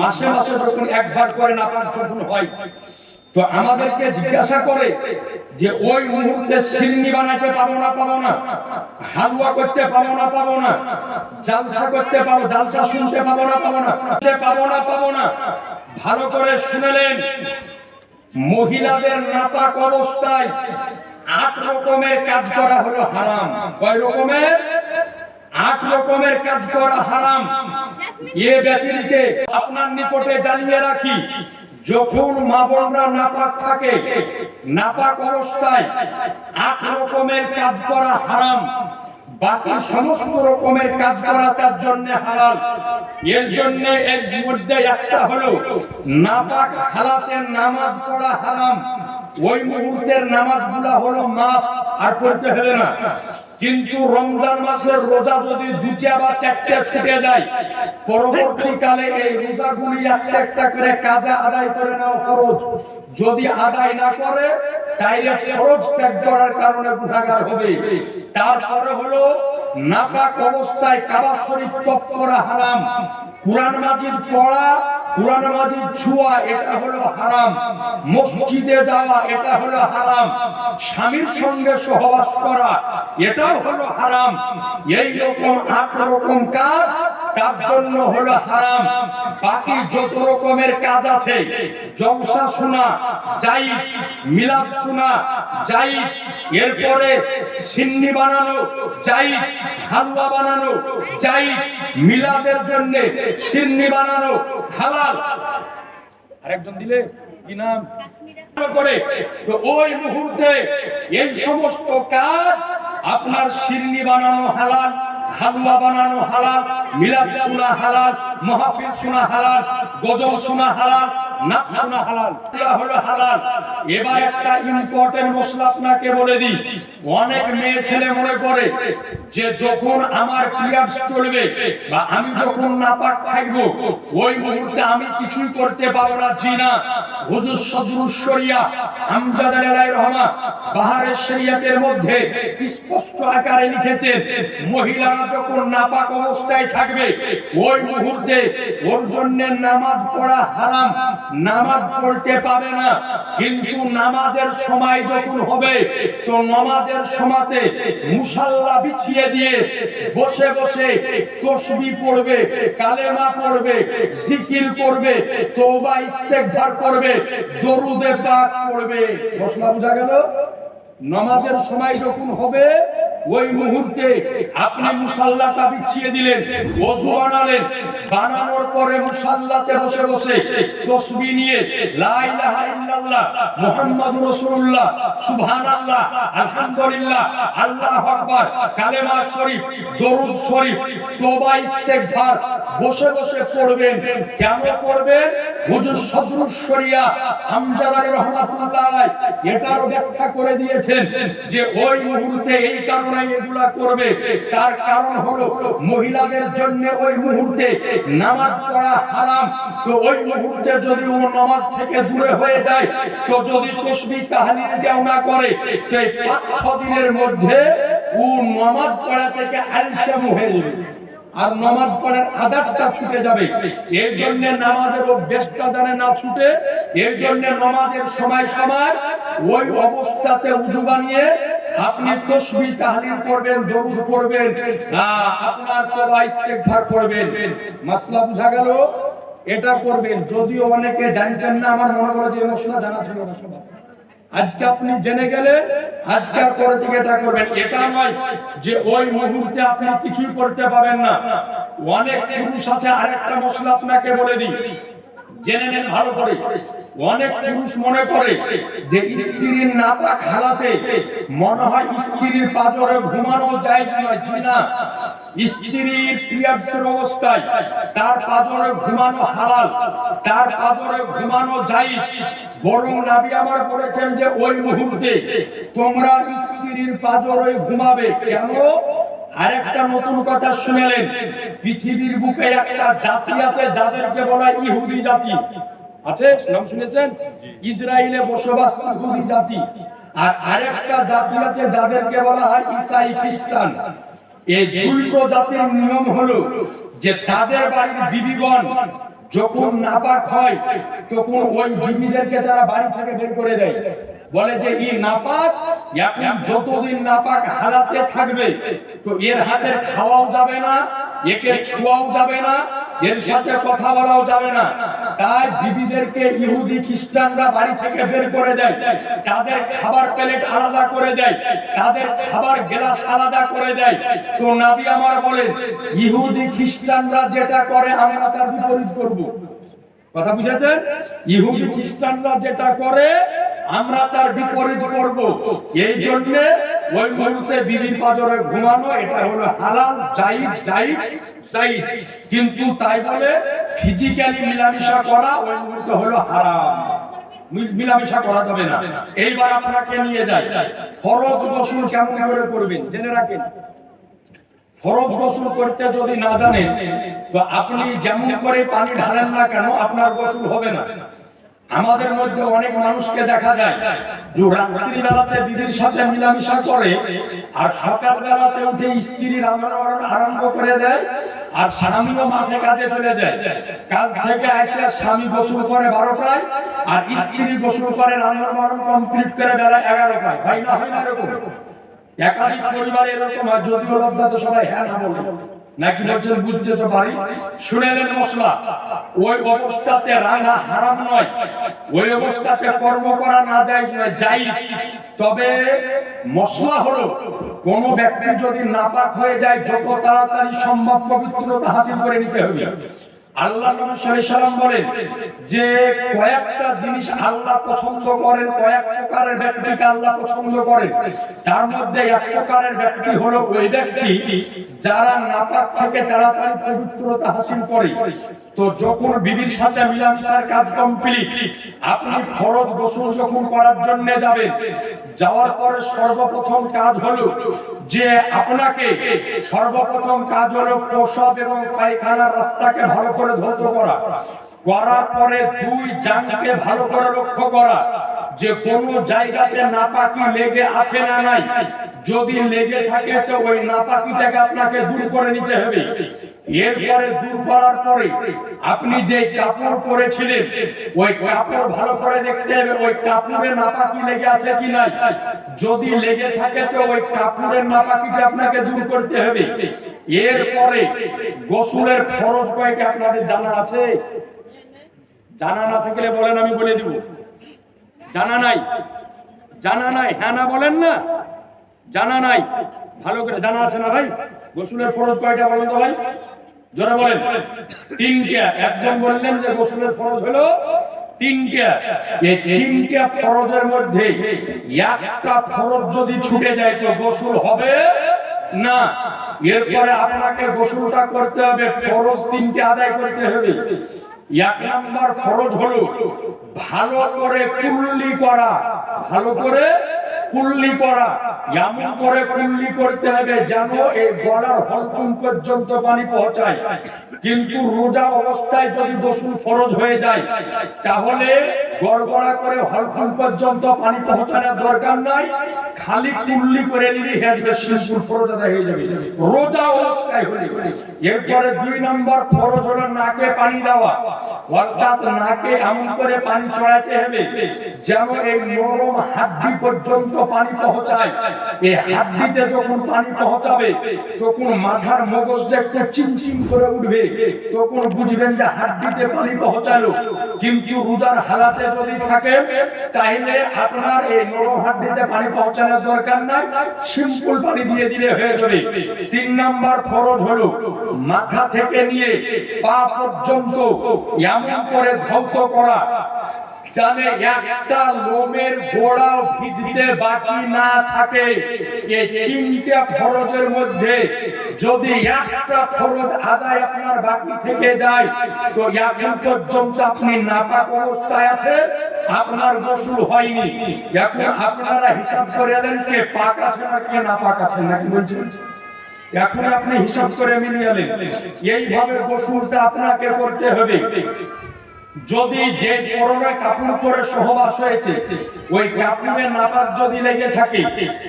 মাসে মাসে যখন একবার যখন হয়, তো আমাদেরকে জিজ্ঞাসা করে যে ওই মুহূর্তে সিন্নি না না? হালুয়া করতে না না? জালসা করতে পারো, জালসা শুনতে না না? না না? ভালো করে শুনেলেন, মহিলাদের নাপাক অবস্থায় আট রকমের কাজ করা হলো হারাম। কয় রকমের? আট রকমের কাজ করা হারাম। এ ব্যতিরিকে আপনার নিকটে জানিয়ে রাখি, যখন মা বোনরা নাপাক থাকে, নাপাক অবস্থায় আট রকমের কাজ করা হারাম, বাকি সমস্ত রকমের কাজ করা তার জন্য হালাল। এর জন্য এর মধ্যে একটা হলো, নাপাক হালাতে নামাজ পড়া হারাম। ওই মুহূর্তের নামাজগুলা হলো মাপ আর পড়তে হবে না। কিন্তু রমজান মাসের রোজা যদি দুটা বা চারটা ছুটে যায়, পরবর্তীকালে এই রোজাগুলি একটা একটা করে কাজে আদায় করে নেওয়া খরচ যদি আদায় না করে, তাইলে খরচ ত্যাগ করার কারণে গুণাগার হবে। তারপরে হলো, নাপাক অবস্থায় কাবা শরীফ তপ করা হারাম। কোরআন মাজিদ পড়া কোরআন মাজিদ ছুয়া, এটা হলো হারাম। মসজিদে যাওয়া, এটা হলো হারাম। স্বামীর সঙ্গে সহবাস করা, এটাও হলো হারাম। এই রকম, আট রকম কাজ তার জন্য হলো হারাম। বাকি যত রকমের কাজ আছে জংসা শোনা যাই মিলাদ শোনা যাই এরপরে সিন্নি বানানো যাই হালুয়া বানানো যাই মিলাদের জন্য সিন্নি বানানো, হালাল। আরেকজন দিলে, কি নাম? করে, তো ওই মুহূর্তে এই সমস্ত কাজ আপনার সিন্নি বানানো হালাল। হালুয়া বানানো হালাল মিলাদ শোনা হালাল মাহফিল শোনা হালাল গজল শোনা হালাল নাচ শোনা হালাল? হলো হালাল। এবার একটা ইম্পর্টেন্ট মশলা আপনাকে বলে দিই। অনেক মেয়ে ছেলে মনে করে যে যখন আমার পিরিয়ডস চলবে বা আমি যখন নাপাক থাকব, ওই মুহূর্তে আমি কিছুই করতে পারব না। জি হুজুর সদরুস শরিয়া, আমজাদ আলাই রহমান, বাহারের শরিয়াতের মধ্যে স্পষ্ট আকারে লিখেছেন মহিলারা যখন নাপাক অবস্থায় থাকবে, ওই মুহূর্তে ওর জন্য নামাজ পড়া হারাম। নামাজ পড়তে পারে না, কিন্তু নামাজের সময় যখন হবে, তো নামাজের সময়তে মুসাল্লা বিছিয়ে দিয়ে বসে বসে তসবি পড়বে, কালেমা পড়বে, জিকির করবে তোবা ইস্তেগফার করবে দরুদে পাক পড়বে। মশলা বোঝা গেল? নামাজের সময় যখন হবে ওই মুহূর্তে আপনি মুসাল্লাটা বিছিয়ে দিলেন, ওযু বানালেন। বানানোর পরে মুসাল্লাতে বসে বসে তসবিহ নিয়ে, লা ইলাহা ইল্লাল্লাহ, মুহাম্মাদুর রাসূলুল্লাহ, সুবহানাল্লাহ, আলহামদুলিল্লাহ, আল্লাহু আকবার, কালেমা শরীফ, দরুদ শরীফ, তওবা ইস্তেগফার, বসে বসে পড়বেন। কেন পড়বেন? হুজুর সদরুস শরিয়া আমজাদ আলী রহমাতুল্লাহ আলাইহি এটারও ব্যাখ্যা করে দিয়েছেন যে ওই মুহূর্তে এই কারণে এগুলা করবে। তার কারণ হলো মহিলাদের জন্য ওই মুহূর্তে নামাজ পড়া হারাম। তো ওই মুহূর্তে যদি ও নামাজ থেকে দূরে হয়ে যায়, তো যদি তাহলিল কেউ না করে সেই পাঁচ, ছ দিনের মধ্যে ও নামাজ পড়া থেকে আলসাম হয়ে যাবে। আর নামাজ পড়ার ছুটে যাবে। এই জন্য নামাজের অভ্যেসটা জানে না ছুটে, এই জন্য নামাজের সময় সময় ওই অবস্থাতে উজু বানিয়ে আপনি তসবিহ তাহলিল করবেন দরুদ পড়বেন আহ, আপনার তওবা ইস্তেগফার করবেন মাসলা বুঝা গেল? এটা করবেন যদিও অনেকে জানতেন না আমার মনে করে যে মশলা জানা ছিল না সবার। আজকে আপনি জেনে গেলে আজকে আর পরে থেকে এটা করবেন। এটা নয় যে ওই মুহূর্তে আপনি কিছুই করতে পারেন না। অনেক পুরুষ আছে আরেকটা মশলা আপনাকে বলে দিই। জেনে নেন ভালো করে। অনেক পুরুষ মনে করে যে স্ত্রীর নাপাক হালাতে মনে হয় স্ত্রীর পাজরে ঘুমানো যায় স্ত্রীর অবস্থায় তার পাজরে ঘুমানো হালাল, তার পাজরে ঘুমানো যায়। বরং নবী আমার বলেছেন যে ওই মুহূর্তে তোমরা স্ত্রীর পাজরে ঘুমাবে। কেন? আরেকটা নতুন কথা শুনেলেন। পৃথিবীর বুকে একটা জাতি আছে যাদেরকে বলা ইহুদি জাতি। আছে? নাম শুনেছেন? ইসরায়েলে বসবাস ইহুদি জাতি। আর আরেকটা জাতি আছে যাদেরকে বলা হয় ইসাই খ্রিস্টান। এই দুটো জাতির নিয়ম হলো যে তাদের বাড়ির বিবিগণ যখন নাপাক হয়, তখন ওই বিবিদেরকে তারা বাড়ি থেকে বের করে দেয়। বলে যে, ই নাপাক এখন যতদিন নাপাক হারাতে থাকবে, তো এর হাতের খাওয়াও যাবে না, একে ছোঁয়াও যাবে না, এর সাথে কথা বলাও যাবে না। তাই বিবিদেরকে ইহুদি খ্রিস্টানরা বাড়ি থেকে বের করে দেয়, তাদের খাবার প্লেট আলাদা করে দেয়, তাদের খাবার গ্লাস আলাদা করে দেয়। তো নাবি আমার বলেন, ইহুদি খ্রিস্টানরা যেটা করে আমরা তার বিপরীত করব। কথা বুঝেছেন? ইহুদি খ্রিস্টানরা যেটা করে আমরা তার বিপরীত করব। এই জন্য ওই মুহূর্তে বিবির পাজরে ঘুমানো, এটা হলো হালাল জাইদ জাইদ জাইদ কিন্তু তাই বলে ফিজিক্যালি মিলামিশা করা ওই মুহূর্তে হলো হারাম। মিলামিশা করা যাবে না। এইবার আপনাকে নিয়ে যাই। ফরজ গোসল কেমন করে করবেন? জেনে রাখেন। ফরজ গোসল করতে যদি না জানেন, তো আপনি যেমন করে পানি ঢালেন না কেন, আপনার গোসল হবে না। আমাদের মধ্যে অনেক মানুষকে দেখা যায় যে রাত্রি বেলাতে বিবির সাথে মিলামিশা করে আর সকাল বেলাতে উঠে স্ত্রী রান্না আরম্ভ করে দেয় আর স্বামীও মাঠে কাজে চলে যায়। কাজ থেকে এসে স্বামী গোসল করে বারোটায় আর স্ত্রী গোসল করে রান্না বান্না কমপ্লিট করে বেলা এগারোটায়। ভাই না, হয় না এরকম? একাধিক পরিবারে এরকম হয়, যদিও লজ্জা তো সবাই হ্যাঁ না বলে। নাকি বলছেন বুঝতে তো পারি? শুনেলেন মশলা। ওই অবস্থাতে রাঙা হারাম নয়। ওই অবস্থাতে কর্ম করা না যায় যাই। তবে মশলা হলো, কোন ব্যক্তি যদি নাপাক হয়ে যায়, যত তাড়াতাড়ি সম্ভব পবিত্রতা হাসিল করে নিতে হবে। আল্লাহ নবী সাল্লাম বলেন যে কয়েকটা জিনিস আল্লাহ পছন্দ করেন, কয়েক প্রকারের ব্যক্তিকে আল্লাহ পছন্দ করেন। তার মধ্যে এক প্রকারের ব্যক্তি হলো ওই ব্যক্তি যারা নাপাক পবিত্রতা হাসিল করে। তো যখন বিবির সাথে মিলামিশার কাজ কমপ্লিট আপনি গোসল যখন করার জন্য যাবেন, যাওয়ার পরে সর্বপ্রথম কাজ হলো যে আপনাকে সর্বপ্রথম কাজ হলো প্রসব এবং পায়খানার রাস্তাকে ভালো করে ধৌত করা। করার পরে দুই জাঙ্গকে ভালো করে লক্ষ্য করা যে কোন জায়গাতে নাপাকি লেগে আছে না নাই। যদি লেগে থাকে তো ওই নাপাকিটাকে আপনাকে দূর করে নিতে হবে। এরপরে দূর করার পরে আপনি যে কাপড় পরেছিলেন, ওই কাপড় ভালো করে দেখতে হবে, ওই কাপড়ে নাপাকি লেগে আছে কি নাই? যদি লেগে থাকে তো ওই কাপড়ের নাপাকিটা আপনাকে দূর করতে হবে। এরপরে গোসলের খরচ কয়েকটা আপনাদের জানা আছে? জানা না থাকলে বলেন, আমি বলে দিব। জানা নাই? জানা নাই? হ্যাঁ না বলেন না? জানা নাই? ভালো করে জানা আছে না ভাই? গোসলের ফরজ কয়টা বলেন তো ভাই? বলেন। তিনটা, একজন বললেন যে গোসলের ছুটে যায় তো গোসল হবে না। এরপরে আপনাকে গোসলটা করতে হবে, ফরজ তিনটে আদায় করতে হবে। এক নাম্বার ফরজ হলো ভালো করে কুল্লি করা, ভালো করে কুল্লি করা এমন করে কুল্লি করতে হবে যেন এই গলার হলকুম পর্যন্ত পানি পৌঁছায়। কিন্তু রোজা অবস্থায় যদি গোসল ফরজ হয়ে যায়, তাহলে গড়গড়া করে হলকুম পর্যন্ত পানি পৌঁছানোর দরকার নাই। খালি কুল্লি করে নিলে হেঁটবে শিশুর ফরজ আদায় হয়ে যাবে। রোজা অবস্থায় হলে এরপরে দুই নম্বর ফরজ হলো নাকে পানি দেওয়া। অর্থাৎ নাকে এমন করে পানি চড়াতে হবে যেন এই নরম হাড্ডি পর্যন্ত পানি পৌঁছায় এই হাড্ডিতে যখন পানি পৌঁছাবে তখন মাথার মগজ একটু চিমচিম করে উঠবে, তখন বুঝবেন যে হাড্ডিতে পানি পৌঁছালো কিন্তু রোজার হালাতে যদি থাকে তাহলে আপনার এই নরম হাড্ডিতে পানি পৌঁছানোর দরকার নাই। সিম্পল পানি দিয়ে দিলে হয়ে যাবে। তিন নাম্বার ফরজ হলো, মাথা থেকে নিয়ে পা পর্যন্ত এমন করে ধৌত করা। জানে একটা লোমের গোড়াও ভিজতে বাকি না থাকে। এই তিনটা ফরজের মধ্যে যদি একটা ফরজ আদায় আপনার বাকি থেকে যায়, তো এখন পর্যন্ত আপনি নাপাক অবস্থায় আছে আপনার গোসল হয়নি। এখন আপনারা হিসাব করে দেন কে পাক আছে না কে নাপাক আছে, নাকি বলছেন? এখন আপনি হিসাব করে মিলিয়ে নেন। এইভাবে গোসলটা আপনাকে করতে হবে। যদি যে পরনে কাপড় পরে সহবাস হয়েছে, ওই কাপড়ে নাপাক যদি লেগে থাকে,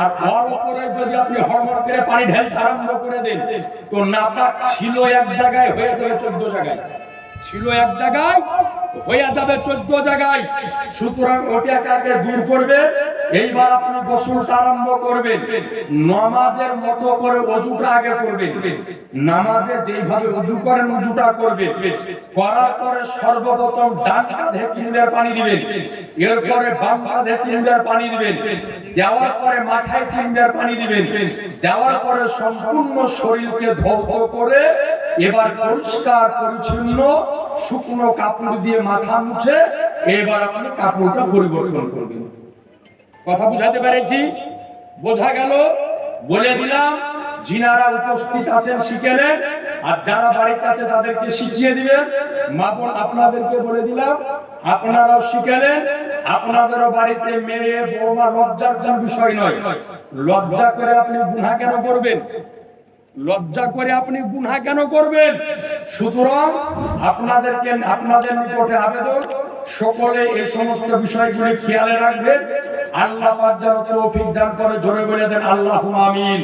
আর ঘর উপরে যদি আপনি হরমর করে পানি ঢেলতে আরম্ভ করে দেন, তো নাপাক ছিল এক জায়গায়, হয়ে যাবে চোদ্দ জায়গায়। ছিল এক জায়গায়, হয়ে যাবে চোদ্দ জায়গায়। সুতরাং ওটাকে দূর করবে। এইবার আপনি গোসলটা আরম্ভ করবেন। নামাজের মতো করে অজুটা আগে করবেন। নামাজে যেইভাবে অজু করেন, অজুটা করবেন। করার পরে সর্বপ্রথম ডান কাঁধে তিনবার পানি দিবেন। এরপরে বাম কাঁধে তিনবার পানি দিবেন। দেওয়ার পরে মাথায় তিনবার পানি দিবেন। দেওয়ার পরে সম্পূর্ণ শরীরকে ধৌত করে এবার পরিষ্কার, পরিচ্ছন্ন, শুকনো কাপড় দিয়ে মাথা মুছে এবার আপনি কাপড়টা পরিবর্তন করবেন। কথা বুঝাতে পেরেছি? বোঝা গেল? বলে দিলাম যিনারা উপস্থিত আছেন শিখে নেন আর যারা বাড়িতে আছে তাদেরকে শিখিয়ে দিবেন। মা বোন, আপনাদেরকে বলে দিলাম, আপনারাও শিখে নেন আপনাদেরও বাড়িতে মেয়ে, বৌমা লজ্জার বিষয় নয়, লজ্জা করে আপনি গুনাহ কেন করবেন? লজ্জা করে আপনি গুনা কেন করবেন? সুতরাং আপনাদেরকে, আপনাদের নিকটে আবেদন, সকলে এই সমস্ত বিষয়গুলি খেয়ালে রাখবেন। আল্লাহ পাক যেন তৌফিক দান করে, জোরে বলে দেন আল্লাহ আমিন।